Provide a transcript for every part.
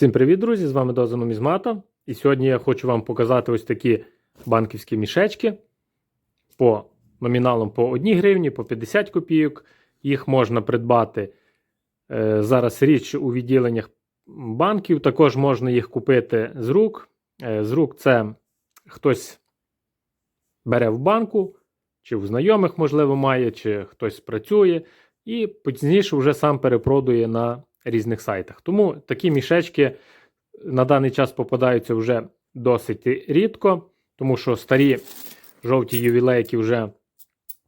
Всім привіт, друзі! З вами Доза Нумізмата. І сьогодні я хочу вам показати ось такі банківські мішечки по номіналам по 1 гривні, по 50 копійок. Їх можна придбати е, зараз річ у відділеннях банків. Також можна їх купити з рук. Е, з рук це хтось бере в банку, чи в знайомих, можливо, має, чи хтось працює, і пізніше вже сам перепродує на різних сайтах. Тому такі мішечки на даний час попадаються вже досить рідко, тому що старі жовті ювілейки вже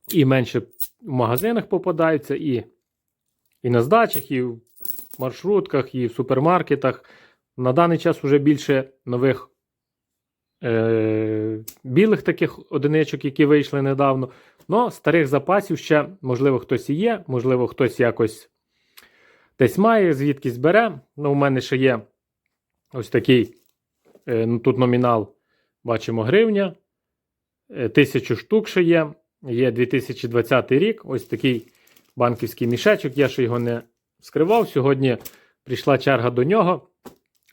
і менше в магазинах попадаються, і, і на здачах, і в маршрутках, і в супермаркетах. На даний час вже більше нових е, білих таких одиничок, які вийшли недавно. Но старих запасів ще, можливо, хтось і є, можливо, хтось якось десь має, звідкись бере. Ну, у мене ще є ось такий е, ну, тут номінал, бачимо, гривня. Е, Тисячу штук ще є. Є 2020 рік. Ось такий банківський мішечок. Я ще його не вскривав. Сьогодні прийшла черга до нього.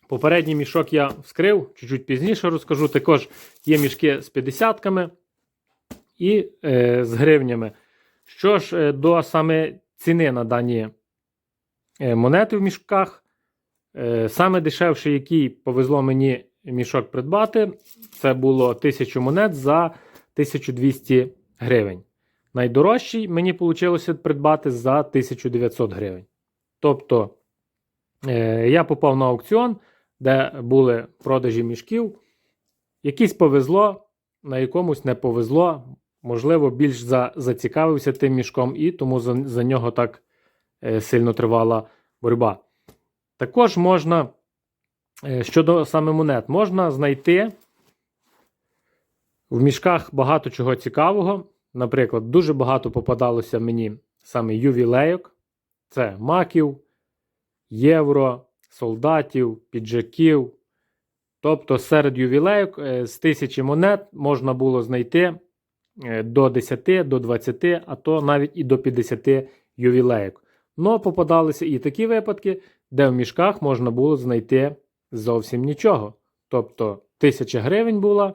Попередній мішок я вскрив, чуть-чуть пізніше розкажу. Також є мішки з 50-ками і е, з гривнями. Що ж, е, до саме ціни на дані монети в мішках. Е, саме дешевший, який повезло мені мішок придбати, це було 1000 монет за 1200 гривень. Найдорожчий мені вийшло придбати за 1900 гривень. Тобто е, я попав на аукціон, де були продажі мішків. Якийсь повезло, на якомусь не повезло. Можливо, більш за, зацікавився тим мішком, і тому за, за нього так е, сильно тривала боротьба. Також можна, е, щодо саме монет, можна знайти в мішках багато чого цікавого. Наприклад, дуже багато попадалося мені саме ювілейок. Це маків, євро, солдатів, піджаків. Тобто серед ювілейок е, з тисячі монет можна було знайти е, до 10, до 20, а то навіть і до 50 ювілейок. Но попадалися і такі випадки, де в мішках можна було знайти зовсім нічого. Тобто 1000 гривень була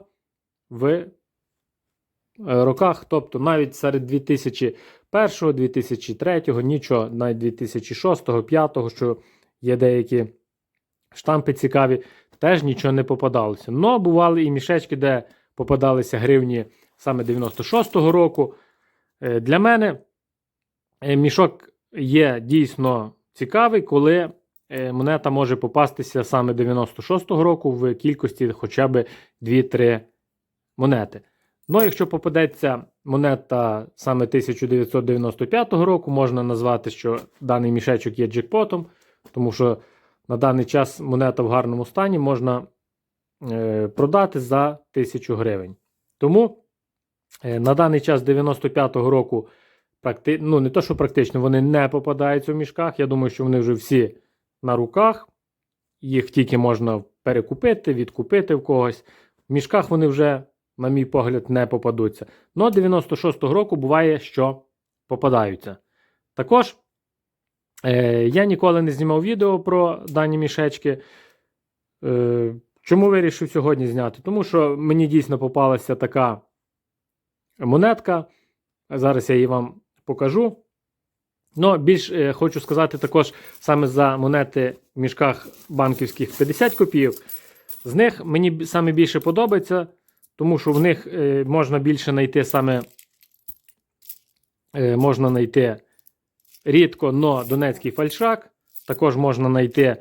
в е, роках, тобто навіть серед 2001, 2003, нічого, навіть 2006, 2005, що є деякі штампи цікаві, теж нічого не попадалося. Но бували і мішечки, де попадалися гривні саме 96-го року. Е, Для мене е, мішок є дійсно цікавий, коли е, монета може попастися саме 96-го року в кількості хоча б 2-3 монети. Ну, якщо попадеться монета саме 1995 року, можна назвати, що даний мішечок є джекпотом, тому що на даний час монета в гарному стані можна е, продати за 1000 гривень. Тому е, на даний час 95-го року практи... ну, не то, що практично, вони не попадаються в мішках. Я думаю, що вони вже всі на руках. Їх тільки можна перекупити, відкупити в когось. В мішках вони вже, на мій погляд, не попадуться. Но 96-го року буває, що попадаються. Також е, я ніколи не знімав відео про дані мішечки. Е, Чому вирішив сьогодні зняти? Тому що мені дійсно попалася така монетка. Зараз я її вам покажу. Ну, більш е, хочу сказати також саме за монети в мішках банківських 50 копійок. З них мені саме більше подобається, тому що в них е, можна більше знайти саме е, можна знайти рідко, но донецький фальшак. Також можна знайти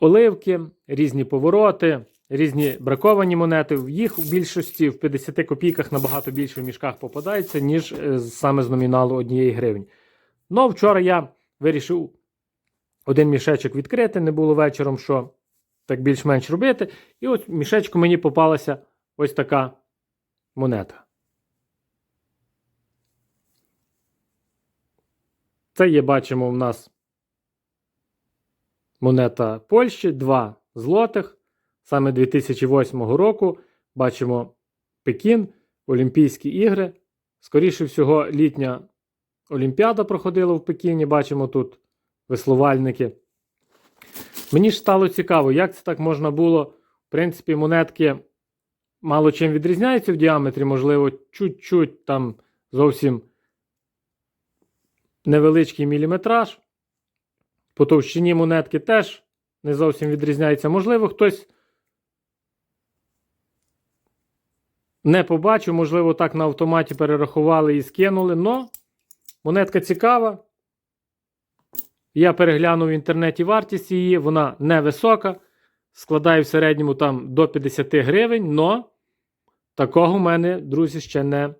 оливки, різні повороти, різні браковані монети. Їх в більшості в 50 копійках набагато більше в мішках попадається, ніж е, саме з номіналу однієї гривні. Ну, вчора я вирішив один мішечок відкрити, не було вечором, що так більш-менш робити. І от в мішечку мені попалася ось така монета. Це є, бачимо, у нас монета Польщі, 2 злотих. Саме 2008 року бачимо Пекін, Олімпійські ігри. Скоріше всього, літня Олімпіада проходила в Пекіні. Бачимо тут веслувальники. Мені ж стало цікаво, як це так можна було. В принципі, монетки мало чим відрізняються в діаметрі, можливо, чуть-чуть там зовсім невеличкий міліметраж. По товщині монетки теж не зовсім відрізняється. Можливо, хтось не побачив, можливо, так на автоматі перерахували і скинули. Но монетка цікава. Я переглянув в інтернеті вартість її, вона невисока. Складає в середньому там до 50 гривень, но такого в мене, друзі, ще не,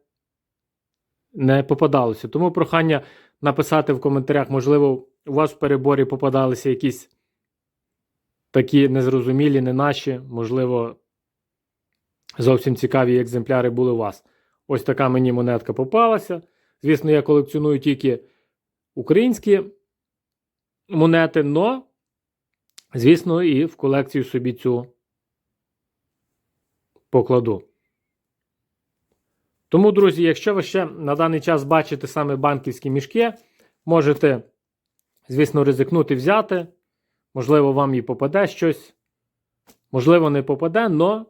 не попадалося. Тому прохання написати в коментарях, можливо, у вас в переборі попадалися якісь такі незрозумілі, не наші, можливо, зовсім цікаві екземпляри були у вас. Ось така мені монетка попалася. Звісно, я колекціоную тільки українські монети, но, звісно, і в колекцію собі цю покладу. Тому, друзі, якщо ви ще на даний час бачите саме банківські мішки, можете, звісно, ризикнути взяти. Можливо, вам і попаде щось. Можливо, не попаде, но,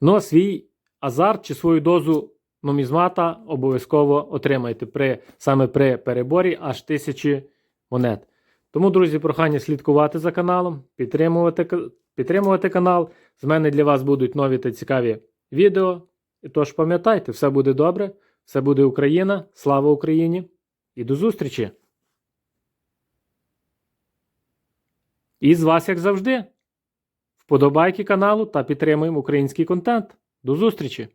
но свій азарт чи свою дозу нумізмата обов'язково отримайте при, саме при переборі аж тисячі монет. Тому, друзі, прохання слідкувати за каналом, підтримувати, підтримувати канал. З мене для вас будуть нові та цікаві відео. І тож пам'ятайте, все буде добре, все буде Україна, слава Україні і до зустрічі! І з вас, як завжди, вподобайки каналу та підтримуємо український контент. До зустрічі!